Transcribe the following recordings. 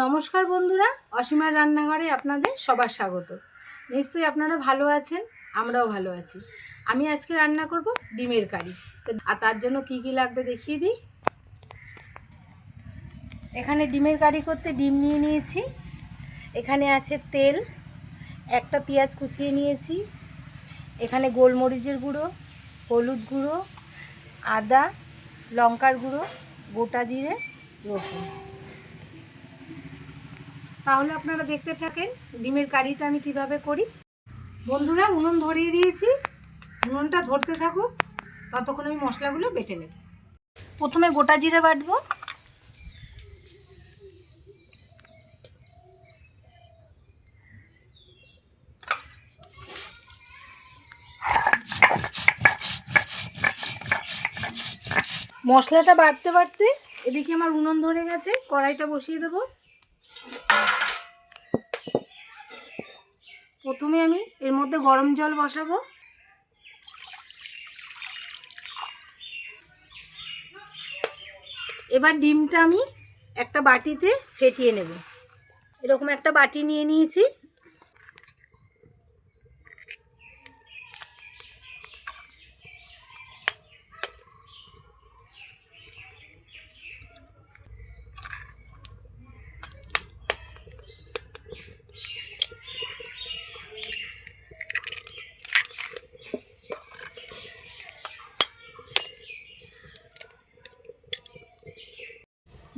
নমস্কার বন্ধুরা, অসীমার রান্নাঘরে আপনাদের সবার স্বাগত। নিশ্চয়ই আপনারা ভালো আছেন, আমরাও ভালো আছি। আমি আজকে রান্না করব ডিমের কারি। আর তার জন্য কি কি লাগবে দেখিয়ে দিই। এখানে ডিমের কারি করতে ডিম নিয়ে নিয়েছি। এখানে আছে তেল, একটা পেঁয়াজ কুচিয়ে নিয়েছি। এখানে গোলমরিচের গুঁড়ো, হলুদ গুঁড়ো, আদা, লঙ্কার গুঁড়ো, গোটা জিরে, রসুন। তাহলে আপনারা দেখতে থাকেন ডিমের কারিটা আমি কীভাবে করি। বন্ধুরা, উনুন ধরিয়ে দিয়েছি। উনুনটা ধরতে থাকুক, ততক্ষণ আমি মশলাগুলো বেটে নেব। প্রথমে গোটা জিরে বাটবো। মশলাটা বাড়তে বাড়তে এদিকে আমার উনুন ধরে গেছে, কড়াইটা বসিয়ে দেবো। প্রথমে আমি এর মধ্যে গরম জল বসাবো। এবার ডিমটা আমি একটা বাটিতে ফেটিয়ে নেব। এরকম একটা বাটি নিয়ে নিয়েছি।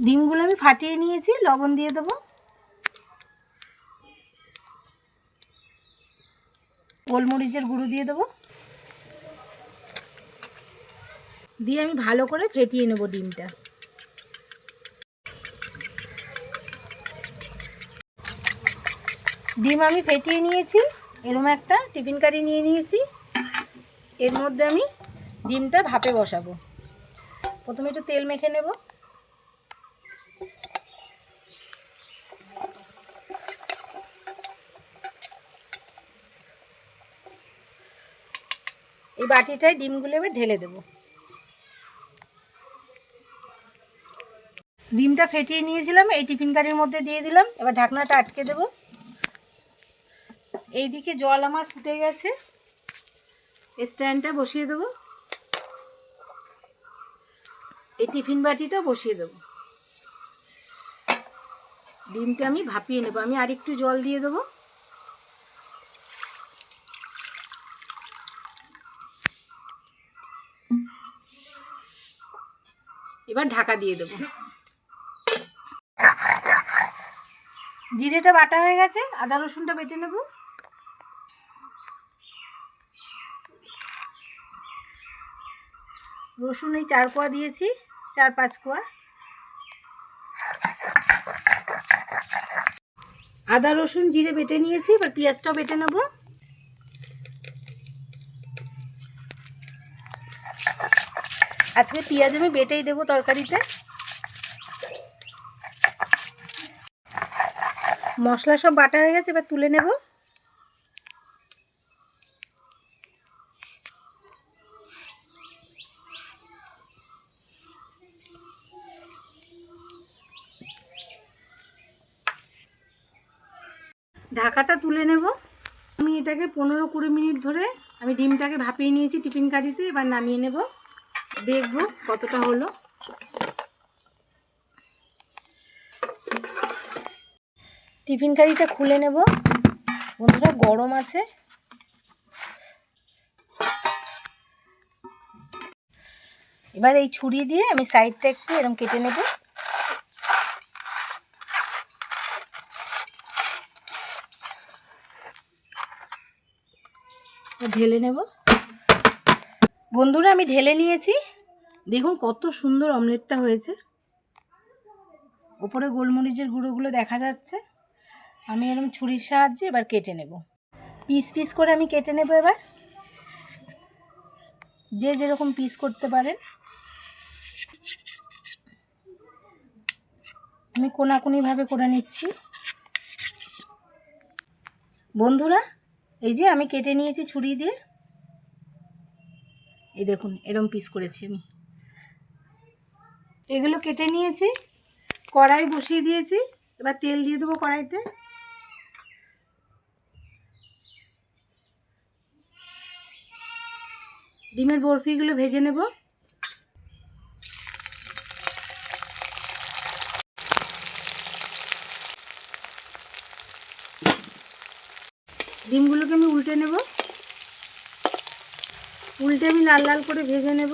ডিমগুলো আমি ফাটিয়ে নিয়েছি, লবণ দিয়ে দেবো। গোলমরিচের গুঁড়ো দিয়ে দেবো। দিয়ে আমি ভালো করে ফেটিয়ে নেব ডিমটা। ডিম আমি ফেটিয়ে নিয়েছি, এরম একটা টিফিন কারি নিয়ে নিয়েছি। এর মধ্যে আমি ডিমটা ভাপে বসাবো। প্রথমে একটু তেল মেখে নেব। এই বাটিটায় ডিমগুলো এবার ঢেলে দেব। ডিমটা ফেটিয়ে নিয়েছিলাম, এই টিফিন কারির মধ্যে দিয়ে দিলাম, এবার ঢাকনাটা আটকে দেব। এইদিকে জল আমার ফুটে গেছে, স্ট্যান্ডটা বসিয়ে দেব। এই টিফিন বাটিটা বসিয়ে দেব। ডিমটা আমি ভাপিয়ে নেব, আমি আর একটু জল দিয়ে দেবো। এবার ঢাকা দিয়ে দেবো। জিরেটা বাটা হয়ে গেছে, আদা রসুনটা বেটে নেব। রসুন এই চার কোয়া দিয়েছি, চার পাঁচ কোয়া। আদা রসুন জিরে বেটে নিয়েছি, এবার পেঁয়াজটাও বেটে নেব। আজকে পেঁয়াজ আমি বেটেই দেবো তরকারিতে। মশলা সব বাটা হয়ে গেছে, এবার তুলে নেব। ঢাকাটা তুলে নেব। আমি এটাকে পনেরো কুড়ি মিনিট ধরে আমি ডিমটাকে ভাপিয়ে নিয়েছি টিফিন কারিতে এবার নামিয়ে নেব। দেখব কতটা হলো। টিফিন কারিটা খুলে নেব। বন্ধুরা, গরম আছে। এবার এই ছুরি দিয়ে আমি সাইডটা একটু এরকম কেটে নেব। ঢেলে নেব। বন্ধুরা, আমি ঢেলে নিয়েছি। দেখুন কত সুন্দর অমলেটটা হয়েছে। ওপরে গোলমরিচের গুঁড়োগুলো দেখা যাচ্ছে। আমি এরকম ছুরির সাহায্যে এবার কেটে নেব। পিস পিস করে আমি কেটে নেব এবার। যে যেরকম পিস করতে পারেন। আমি কোনাকুনিভাবে করে নিচ্ছি। বন্ধুরা, এই যে আমি কেটে নিয়েছি ছুরি দিয়ে। এই দেখুন, এরম পিস করেছি আমি। এগুলো কেটে নিয়েছি, কড়াই বসিয়ে দিয়েছি, এবার তেল দিয়ে দেবো কড়াইতে। ডিমের বরফিগুলো ভেজে নেব। ডিমগুলোকে আমি উল্টে নেব। উল্টে আমি লাল লাল করে ভেজে নেব।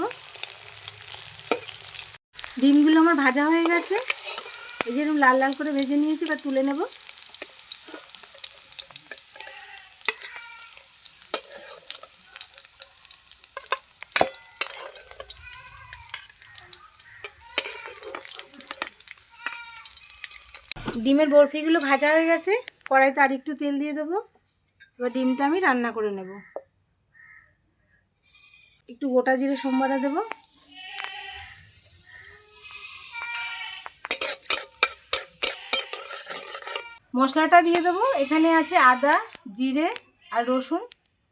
ডিমগুলো আমার ভাজা হয়ে গেছে। এই যেরকম লাল লাল করে ভেজে নিয়েছি, এবার তুলে নেব। ডিমের বরফিগুলো ভাজা হয়ে গেছে। কড়াইতে আর একটু তেল দিয়ে দেবো। এবার ডিমটা আমি রান্না করে নেব। একটু গোটা জিরে সোমবারা দেবো। মশলাটা দিয়ে দেবো। এখানে আছে আদা, জিরে আর রসুন,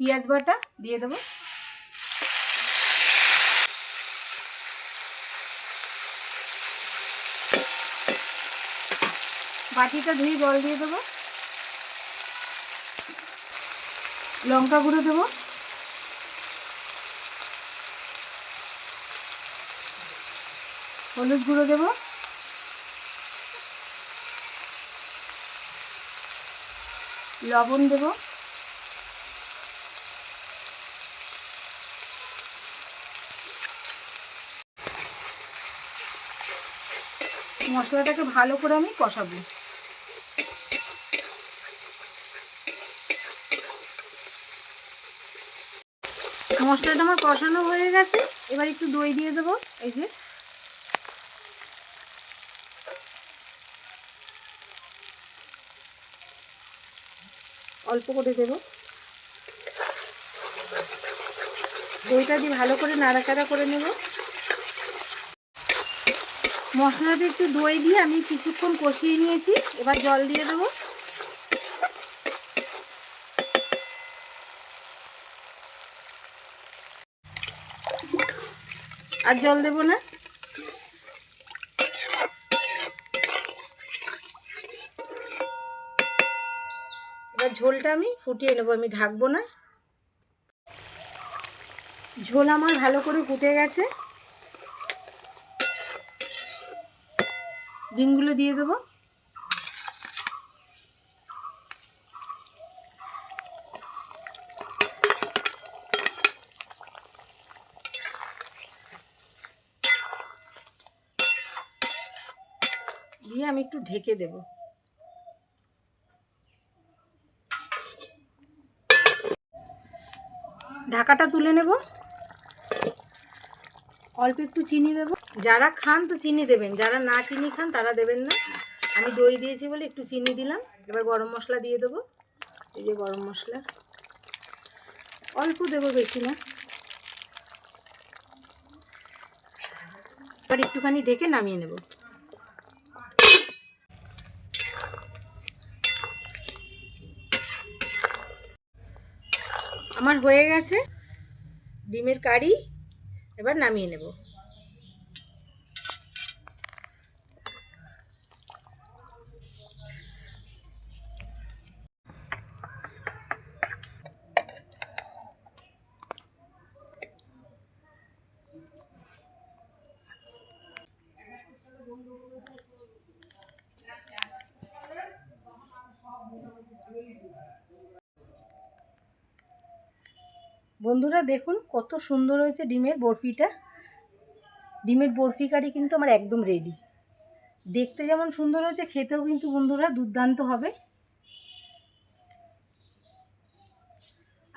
পেঁয়াজ বাটা দিয়ে দেবো। বাটিটা ধুয়ে জল দিয়ে দেবো। লঙ্কা গুঁড়ো দেবো। হলুদ গুঁড়ো দেবো। লবণ দেব। মশলাটাকে ভালো করে আমি কষাবো। মশলাটা আমার কষানো হয়ে গেছে। এবার একটু দই দিয়ে দেবো, এই যে। অল্প করে দেবো। দইটা দিয়ে ভালো করে নাড়াচাড়া করে নেব। মশলাতে একটু দই দিয়ে আমি কিছুক্ষণ কষিয়ে নিয়েছি। এবার জল দিয়ে দেবো। আর জল দেবো না। এবার ঝোলটা আমি ফুটিয়ে নেব, আমি ঢাকবো না। ঝোল আমার ভালো করে ফুটে গেছে। ডিমগুলো দিয়ে দেবো। দিয়ে আমি একটু ঢেকে দেবো। ঢাকাটা তুলে নেব। অল্প একটু চিনি দেব। যারা খান তো চিনি দেবেন, যারা না চিনি খান তারা দেবেন না। আমি দই দিয়েছি বলে একটু চিনি দিলাম। এবার গরম মশলা দিয়ে দেবো। এই যে গরম মশলা। অল্প দেবো বেশি না। এবার একটুখানি ঢেকে নামিয়ে নেব। আমার হয়ে গেছে। ডিমের কারি এবার নামিয়ে নেব। বন্ধুরা দেখুন কত সুন্দর হয়েছে ডিমের বরফিটা। ডিমের বরফি কারি কিন্তু আমার একদম রেডি দেখতে যেমন সুন্দর হয়েছে, খেতেও কিন্তু বন্ধুরা দুর্দান্ত হবে।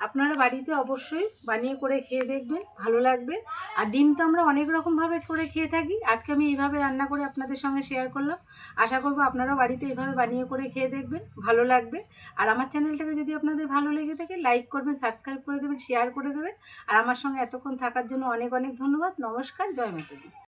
আপনারা বাড়িতে অবশ্যই বানিয়ে করে খেয়ে দেখবেন, ভালো লাগবে। আর ডিম তো আমরা অনেক রকমভাবে করে খেয়ে থাকি। আজকে আমি এইভাবে রান্না করে আপনাদের সঙ্গে শেয়ার করলাম। আশা করব আপনারাও বাড়িতে এইভাবে বানিয়ে করে খেয়ে দেখবেন, ভালো লাগবে। আর আমার চ্যানেলটাকে যদি আপনাদের ভালো লেগে থাকে লাইক করবেন সাবস্ক্রাইব করে দেবেন শেয়ার করে দেবেন। আর আমার সঙ্গে এতক্ষণ থাকার জন্য অনেক অনেক ধন্যবাদ। নমস্কার, জয় মাতাদি